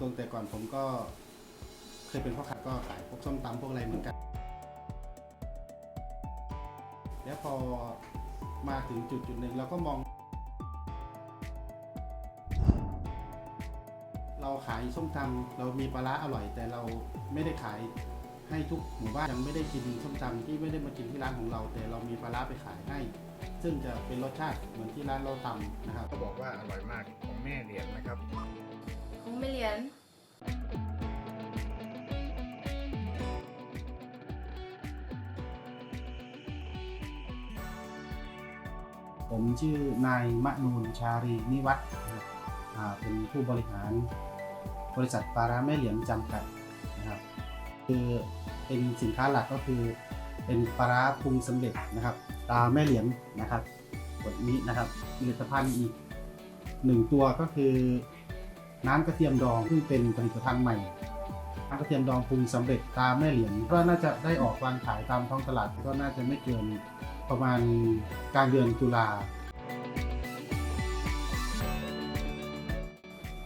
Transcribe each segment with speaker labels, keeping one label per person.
Speaker 1: ตรงแต่ก่อนผมก็เคยเป็นพ่อค้าก็ขายพวกส้มตำพวกอะไรเหมือนกัน แล้วพอมาถึงจุดจุดหนึ่งเราก็มอง เราขายส้มตำเรามีปลาร้าอร่อย แต่เราไม่ได้ขายให้ทุกหมู่บ้านยังไม่ได้กินส้มตำที่ไม่ได้มากินที่ร้านของเรา แต่เรามีปลาร้าไปขายให้ ซึ่งจะเป็นรสชาติเหมือนที่ร้านเราทำนะครับ
Speaker 2: เขาบอกว่าอร่อยมากของแม่เรียญนะครับ
Speaker 3: รียน
Speaker 1: ผมชื่อนายมะนูนชารีนิวัฒน์นะครับเป็นผู้บริหารบริษัทปลาร้าแม่เหลียมจำกัดนะครับ คือเป็นสินค้าหลักก็คือเป็นปลาร้าปรุงสำเร็จนะครับ ตาแม่เหลียมนะครับบทนี้นะครับผลิตภัณฑ์อีกหนึ่งตัวก็คือ น้ำกระเทียมดองซึ่งเป็นผลิตภัณฑ์ใหม่น้ำกระเทียมดองปรุงสำเร็จตราแม่เหลียมก็น่าจะได้ออกวางขายตามท้องตลาดก็น่าจะไม่เกินประมาณกลางเดือนตุลา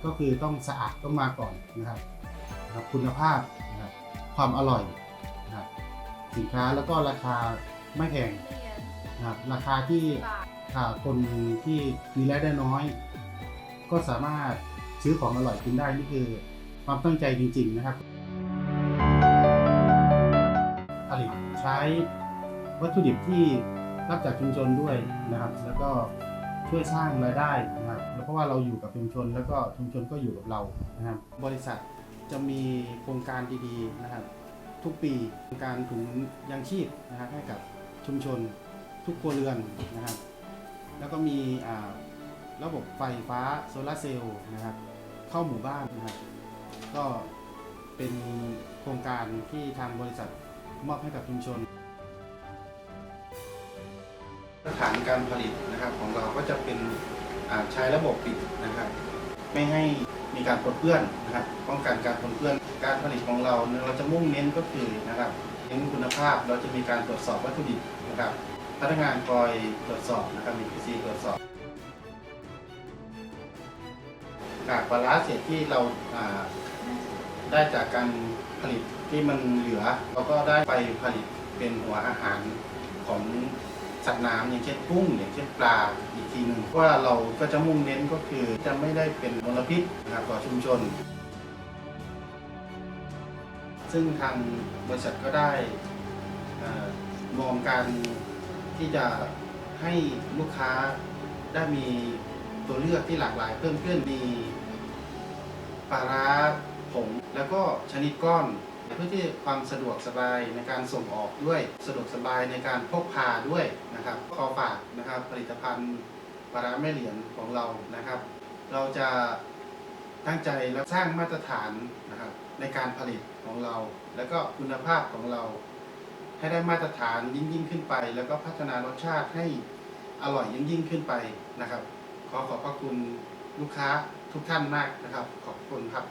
Speaker 1: ก็คือต้องสะอาดต้องมาก่อนนะครับนะครับคุณภาพนะครับความอร่อยนะครับสินค้าแล้วก็ราคาไม่แพง
Speaker 3: นะ
Speaker 1: ครับราคาที่คนที่มีรายได้น้อย ก็สามารถ ซื้อของอร่อยกินได้นี่คือความตั้งใจจริง ๆ นะครับผลิตใช้วัตถุดิบที่รับจากชุมชนด้วยนะครับ แล้วก็ช่วยสร้างรายได้นะครับเพราะว่าเราอยู่กับชุมชน แล้วก็ชุมชนก็อยู่กับเรานะครับ บริษัทจะมีโครงการดีๆนะครับ ทุกปีโครงการถุงยางชีพนะครับให้กับชุมชนทุกครัวเรือนนะครับ แล้วก็มีอ่า ระบบไฟฟ้าโซลาเซลล์นะครับ เข้าหมู่บ้านนะครับ ก็เป็นโครงการที่ทางบริษัทมอบให้กับชุมชนมาตรฐานการผลิตนะครับของเราก็จะเป็นใช้ระบบปิดนะครับ ไม่ให้มีการปนเปื้อนนะครับ ป้องกันการปนเปื้อนการผลิตของเราเราจะมุ่งเน้นก็คือนะครับเน้นคุณภาพเราจะมีการตรวจสอบวัตถุดิบนะครับพนักงานคอยตรวจสอบนะครับมี PC ตรวจสอบ กากปลาร้าเศษที่เราอ่าได้จากการผลิตที่มันเหลือเราก็ได้ไปผลิตเป็นหัวอาหารของสัตว์น้ำอย่างเช่นกุ้งอย่างเช่นปลาอีกทีหนึ่งว่าเราก็จะมุ่งเน้นก็คือจะไม่ได้เป็นมลพิษนะครับต่อชุมชน ซึ่งทางบริษัทก็ได้มองการที่จะให้ลูกค้าได้มี ตัวเลือกที่หลากหลายเพิ่มขึ้นมีปลาร้าผงแล้วก็ชนิดก้อนเพื่อที่ความสะดวกสบายในการส่งออกด้วยสะดวกสบายในการพกพาด้วยนะครับขอฝากนะครับผลิตภัณฑ์ปลาร้าแม่เหรียญของเรานะครับ เราจะตั้งใจและสร้างมาตรฐานนะครับในการผลิตของเรา แล้วก็คุณภาพของเรา ให้ได้มาตรฐานยิ่งยิ่งขึ้นไป แล้วก็พัฒนารสชาติให้อร่อยยิ่งยิ่งขึ้นไปนะครับ ขอขอบพระคุณลูกค้าทุกท่านมากนะครับ ขอบคุณครับ